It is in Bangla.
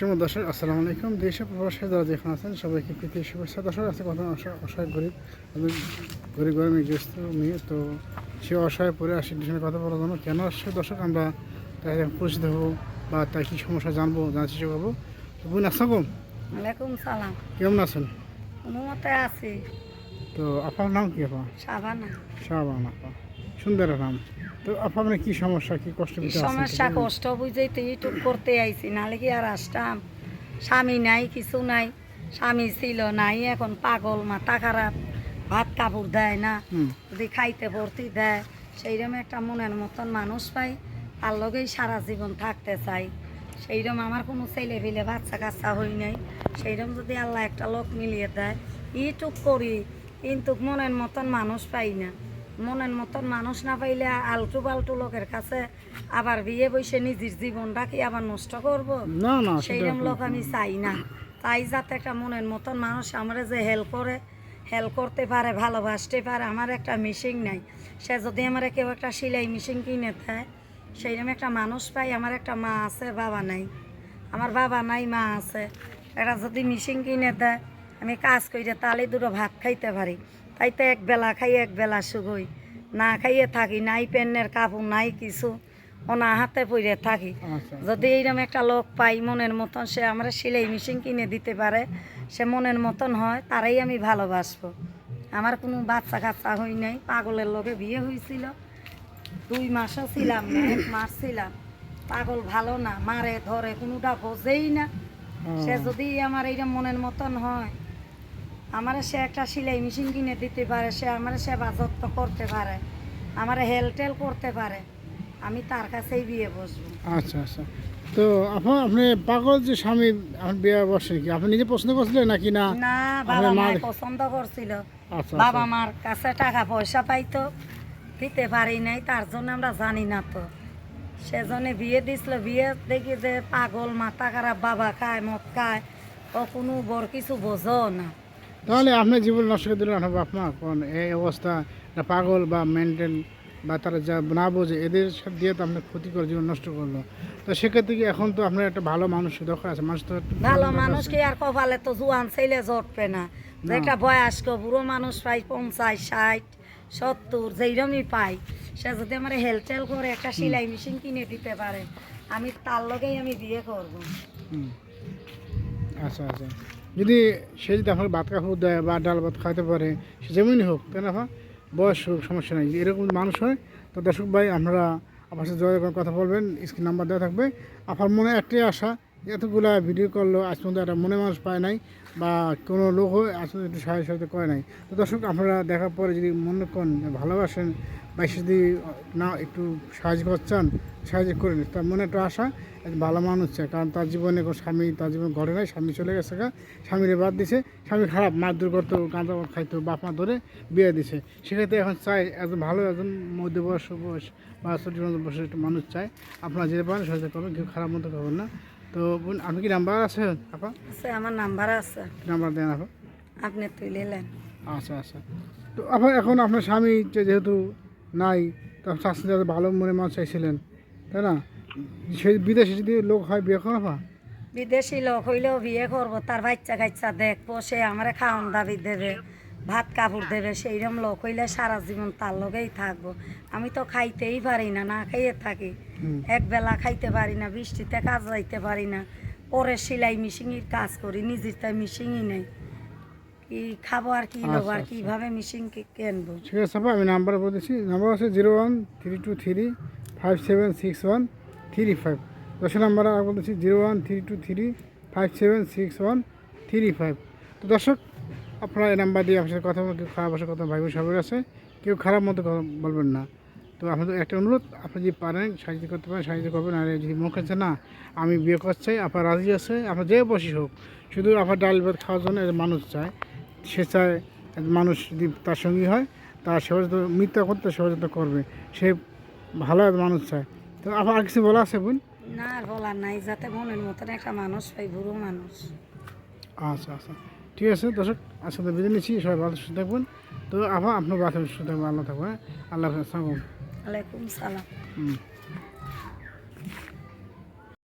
সুমন দর্শক আসসালামু আলাইকুম। দেশে প্রবাসী যারা যেখানে আছেন সবাইকে প্রীতি শুভেচ্ছা। দর্শক আছে কথা অসহায় গরিব আমি গরিব গরিব গৃহস্থ মেয়ে। তো সে অসহায় পরে আসি সঙ্গে কথা বলার জন্য কেন আসছে? দর্শক আমরা তাই পরিচিত হব বা তাই কী সমস্যা জানব জানার চেষ্টা করব। তো বোন আসসালাম ওয়ালাইকুম সালাম। কেমন আছেন? মতে আছি। তো আপনার নাম কি আপা? সাবানা শাহবান আপা। সুন্দর নাম। তো আপনার মানে কী সমস্যা? কী কষ্ট সমস্যা কষ্ট বুঝেই তো ইউটিউব করতে আইছি নাহলে কি আর আসতাম? স্বামী নাই কিছু নাই স্বামী ছিল নাই এখন পাগল মাথা খারাপ ভাত কাপড় দেয় না। যদি খাইতে ভর্তি দেয় সেইরকম একটা মনের মতন মানুষ পাই তার লগেই সারা জীবন থাকতে চাই। সেইরকম আমার কোনো ছেলে ফেলে বাচ্চা কাচ্চা হই নাই। সেইরকম যদি আল্লাহ একটা লোক মিলিয়ে দেয় ইউটিউব করি কিন্তু মনের মতন মানুষ পাই না। মনের মতন মানুষ না পাইলে আলটু পাল্টু লোকের কাছে আবার বিয়ে বসে নিজের জীবনটা কি আবার নষ্ট করব? না না সেইরকম লোক আমি চাই না। তাই যাতে একটা মনের মতন মানুষ আমরা যে হেল্প করে হেল্প করতে পারে ভালোবাসতে পারে আমার একটা মিশিং নাই। সে যদি আমার কেউ একটা সেলাই মেশিন কিনে দেয় সেইরকম একটা মানুষ পাই আমার একটা মা আছে বাবা নাই। আমার বাবা নাই মা আছে। এটা যদি মেশিন কিনে দেয় আমি কাজ করে তাহলে দুটো ভাত খাইতে পারি। তাই তো এক বেলা খাই এক বেলা শুগই। না খাইয়ে থাকি নাই পেনের কাপড় নাই কিছু। ওনা হাতে পড়ে থাকি। আচ্ছা। যদি এইরকম একটা লোক পাই মনের মতন সে আমরা সেলাই মেশিন কিনে দিতে পারে। সে মনের মতন হয় তারাই আমি ভালোবাসবো। আমার কোনো বাচ্চা কাচ্চা হই নাই পাগলের লোকে বিয়ে হয়েছিল দুই মাসও ছিলাম এক মাস ছিলাম। পাগল ভালো না মারে ধরে কোনোটা বোঝেই না। সে যদি আমার এইরকম মনের মতন হয় আমার সে একটা সেলাই মেশিন কিনে দিতে পারে সে আমার সেবা যত্ন করতে পারে আমার হেল টেল করতে পারে আমি তার কাছেই বিয়ে বসবো। আচ্ছা আচ্ছা। তো আপা আপনি পাগল যে স্বামী আপনার বিয়ে বসেন কি? আপনি নিজে পছন্দ করছিলেন নাকি না? না বাবা মা পছন্দ করছিল। আচ্ছা বাবা আচ্ছা। মার কাছে টাকা পয়সা পাইতো দিতে পারি নাই তার জন্য আমরা জানি না তো। সেজন্য বিয়ে দিছিল বিয়ে দেখি যে পাগল মাথা খারাপ বাবা খায় মদ খায় ও কোনো বড় কিছু বোঝো না। তাহলে আপনার জীবন নষ্ট করে দিলেন আপনার বাপ মা কোন এই অবস্থা পাগল বা মেনটেন বা তারা যা না বোঝে এদের সাথে দিয়ে তো আপনার ক্ষতি করে জীবন নষ্ট করল। তো সেক্ষেত্রে কি এখন তো আপনার একটা ভালো মানুষ দরকার আছে? মানুষ তো ভালো মানুষ কি আর কপালে তো জোয়ান ছেলে জটবে না। যে না। একটা বয়স্ক বুড়ো মানুষ পাই পঞ্চাশ ষাট সত্তর যেইরমই পাই সে যদি আমার হেলটেল করে একটা সেলাই মেশিন কিনে দিতে পারে আমি তার লগেই আমি বিয়ে করব। আচ্ছা আচ্ছা। যদি সে যদি আপনাকে ভাত কাপড় দেয় বা ডাল ভাত খাওয়াতে পারে, সে যেমনই হোক, তাই না বয়স হোক, সমস্যা নেই। এরকম মানুষ হয়, তো দর্শক ভাই, আপনারা আপনার সাথে যোগাযোগ কথা বলবেন, স্ক্রিন নাম্বার দেওয়া থাকবে। আপনার মনে একটাই আশা এতগুলা ভিডিও করল, আজ পর্যন্ত একটা মনে মানুষ পায় নাই বা কোনো লোক হয় আজ পর্যন্ত একটু সাহায্য সাহায্য করে নাই। তো দর্শক, আপনারা দেখার পরে যদি মনে করেন ভালোবাসেন বা যদি না একটু সাহায্য করছেন সাহায্য করে নিন তার মনে একটা আশা ভালো মানুষ চায়। কারণ তার জীবনে কোনো স্বামী, তার জীবনে ঘরে নাই, স্বামী চলে গেছে গা, স্বামীরে বাদ দিছে, স্বামী খারাপ মারধর করতো, গাঁজা মদ খাইতো, বাপ মা ধরে বিয়ে দিছে। সেক্ষেত্রে এখন চাই একজন ভালো, একজন মধ্যবয়স বয়স বা ছোট বয়সের একটা মানুষ চায়। আপনারা যেতে পারেন সহযোগিতা করবেন, কেউ খারাপ মতো করবেন না। তো বোন আপনি কি নাম্বার আছে? আপা? আছে আমার নাম্বার আছে। নাম্বার দেন আপা? আপনি তুলিলেন আচ্ছা আচ্ছা। তো আপনার এখন আপনার স্বামী যেহেতু নাই তো শাস্তি যাতে ভালো মনে মানুষ চাইছিলেন তাই না? সেই বিদেশে যদি লোক হয় বিয়ে করা আপা? বিদেশি লোক হইলেও বিয়ে করব তার বাচ্চা কাচ্চা দেখব সে আমার খাওয়ান দাবি দেবে। ভাত কাপড় দেবে সেইরকম লোক হইলে সারা জীবন তার লগেই থাকব। আমি তো খাইতেই পারি না না খাইয়ে থাকি। এক বেলা খাইতে পারি না বৃষ্টিতে কাজ যাইতে পারি না। পরে সেলাই মিশিংয়ের কাজ করি নিজের তাই মিশিংই নেই। কি খাব আর কি নেব আচ্ছা, আর আচ্ছা। কীভাবে মিশিং কিনবো? ঠিক আছে আমি নাম্বার বলেছি নাম্বার আছে zero one three two three five seven six one three five. দশ নাম্বার বলেছি zero one three two three five seven six one three five. তো দর্শক আপনারা এই নাম্বার দিয়ে আপনার সাথে কথা কেউ খারাপ আসার কথা ভাই সবাই আছে কেউ খারাপ মতো বলবেন না। তো আপনাদের একটা অনুরোধ আপনি যদি পারেন সাহায্য করতে পারেন সাহায্য করবেন আর যদি মনে করছে না আমি বিয়ে করতে চাই আপনার রাজি আছে আপনার যে বসি হোক। শুধু আপনার ডাল ভাত খাওয়ার জন্য মানুষ চায় সে চায় মানুষ যদি তার সঙ্গী হয় তার সহযোগিতা মিথ্যা করতে সহযোগিতা করবে সে ভালো মানুষ চায়। তো আপনার আর কিছু বলা আছে বোন? না বলার নাই যাতে মনের মতন একটা মানুষ পাই বুড়ো মানুষ। আচ্ছা আচ্ছা। ঠিক আছে দর্শক আজকে তো বিদায় নিচ্ছি। সবাই ভালো সুস্থ থাকবেন। তো আবার আপনার বাথরুম সুস্থ থাকবেন। আল্লাহ থাকবেন আল্লাহ আসসালাম আলাইকুম। সালাম। হুম।